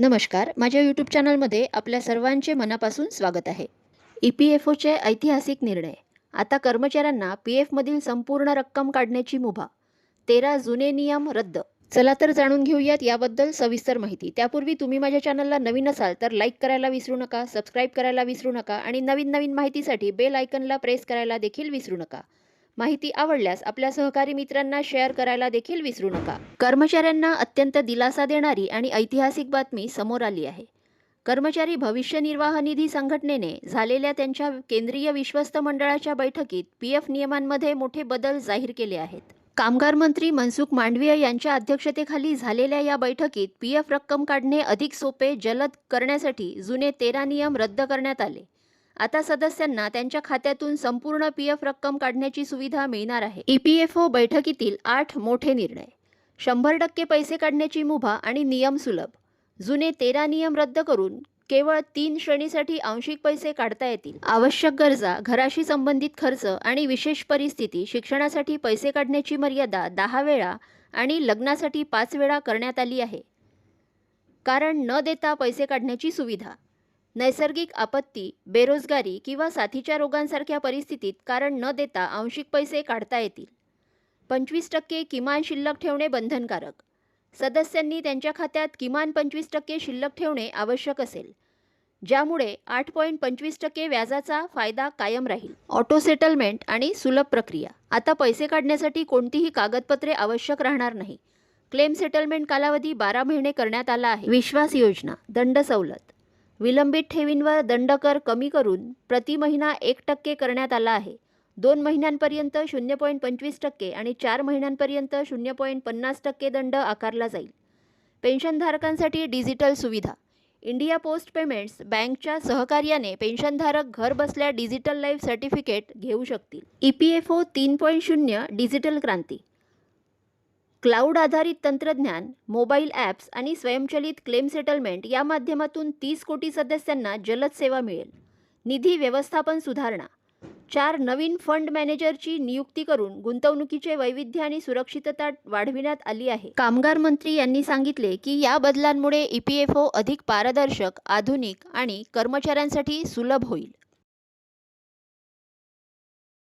नमस्कार. माझ्या यूट्यूब चॅनलमध्ये आपल्या सर्वांचे मनापासून स्वागत आहे. ई पी एफ ओचे ऐतिहासिक निर्णय. आता कर्मचाऱ्यांना पी एफमधील संपूर्ण रक्कम काढण्याची मुभा. तेरा जुने नियम रद्द. चला तर जाणून घेऊयात याबद्दल सविस्तर माहिती. त्यापूर्वी तुम्ही माझ्या चॅनलला नवीन असाल तर लाईक करायला विसरू नका सबस्क्राईब करायला विसरू नका आणि नवीन नवीन माहितीसाठी बेल आयकनला प्रेस करायला देखील विसरू नका. माहिती आवडल्यास आपल्या सहकारी मित्रांना शेअर करायला देखील विसरू नका. कर्मचाऱ्यांना अत्यंत दिलासा देणारी आणि ऐतिहासिक बातमी समोर आली आहे. कर्मचारी भविष्य निर्वाह निधी संघटनेने झालेल्या त्यांच्या केंद्रीय विश्वस्त मंडळाच्या बैठकीत पी एफ नियमांमध्ये मोठे बदल जाहीर केले आहेत. कामगार मंत्री मनसुख मांडवीय यांच्या अध्यक्षतेखाली झालेल्या या बैठकीत पी एफ रक्कम काढणे अधिक सोपे जलद करण्यासाठी जुने तेरा नियम रद्द करण्यात आले. आता सदस्यांना त्यांच्या खात्यातून संपूर्ण पी एफ रक्कम काढण्याची सुविधा मिळणार आहे. ई पी एफ ओ बैठकीतील आठ मोठे निर्णय. शंभर टक्के पैसे काढण्याची मुभा आणि नियम सुलभ. जुने तेरा नियम रद्द करून केवळ तीन श्रेणीसाठी आंशिक पैसे काढता येतील. आवश्यक गरजा घराशी संबंधित खर्च आणि विशेष परिस्थिती शिक्षणासाठी पैसे काढण्याची मर्यादा दहा वेळा आणि लग्नासाठी पाच वेळा करण्यात आली आहे. कारण न देता पैसे काढण्याची सुविधा. नैसर्गिक आपत्ती बेरोजगारी किंवा साथीच्या रोगांसारख्या परिस्थितीत कारण न देता आंशिक पैसे काढता येतील. पंचवीस टक्के किमान शिल्लक ठेवणे बंधनकारक. सदस्यांनी त्यांच्या खात्यात किमान पंचवीस टक्के शिल्लक ठेवणे आवश्यक असेल. ज्यामुळे आठ पॉईंट पंचवीस टक्के व्याजाचा फायदा कायम राहील. ऑटो सेटलमेंट आणि सुलभ प्रक्रिया. आता पैसे काढण्यासाठी कोणतीही कागदपत्रे आवश्यक राहणार नाही. क्लेम सेटलमेंट कालावधी बारा महिने करण्यात आला आहे. विश्वास योजना. दंड सवलत. विलंबित ठेवींवर दंडकर कमी करून प्रति महिना एक टक्के करण्यात आला आहे. दोन महिन्यांपर्यंत शून्य पॉईंट पंचवीस टक्के आणि चार महिन्यांपर्यंत शून्य पॉईंट पन्नास टक्के दंड आकारला जाईल. पेन्शनधारकांसाठी डिजिटल सुविधा. इंडिया पोस्ट पेमेंट्स बँकच्या सहकार्याने पेन्शनधारक घर बसल्या डिजिटल लाईफ सर्टिफिकेट घेऊ शकतील. ई पी एफ ओ तीन पॉईंट शून्य डिजिटल क्रांती. क्लाउड आधारित तंत्रज्ञान मोबाईल ॲप्स आणि स्वयंचलित क्लेम सेटलमेंट या माध्यमातून तीस कोटी सदस्यांना जलद सेवा मिळेल. निधी व्यवस्थापन सुधारणा. चार नवीन फंड मॅनेजरची नियुक्ती करून गुंतवणुकीचे वैविध्य आणि सुरक्षितता वाढविण्यात आली आहे. कामगार मंत्री यांनी सांगितले की या बदलांमुळे ई पी एफ ओ अधिक पारदर्शक आधुनिक आणि कर्मचाऱ्यांसाठी सुलभ होईल.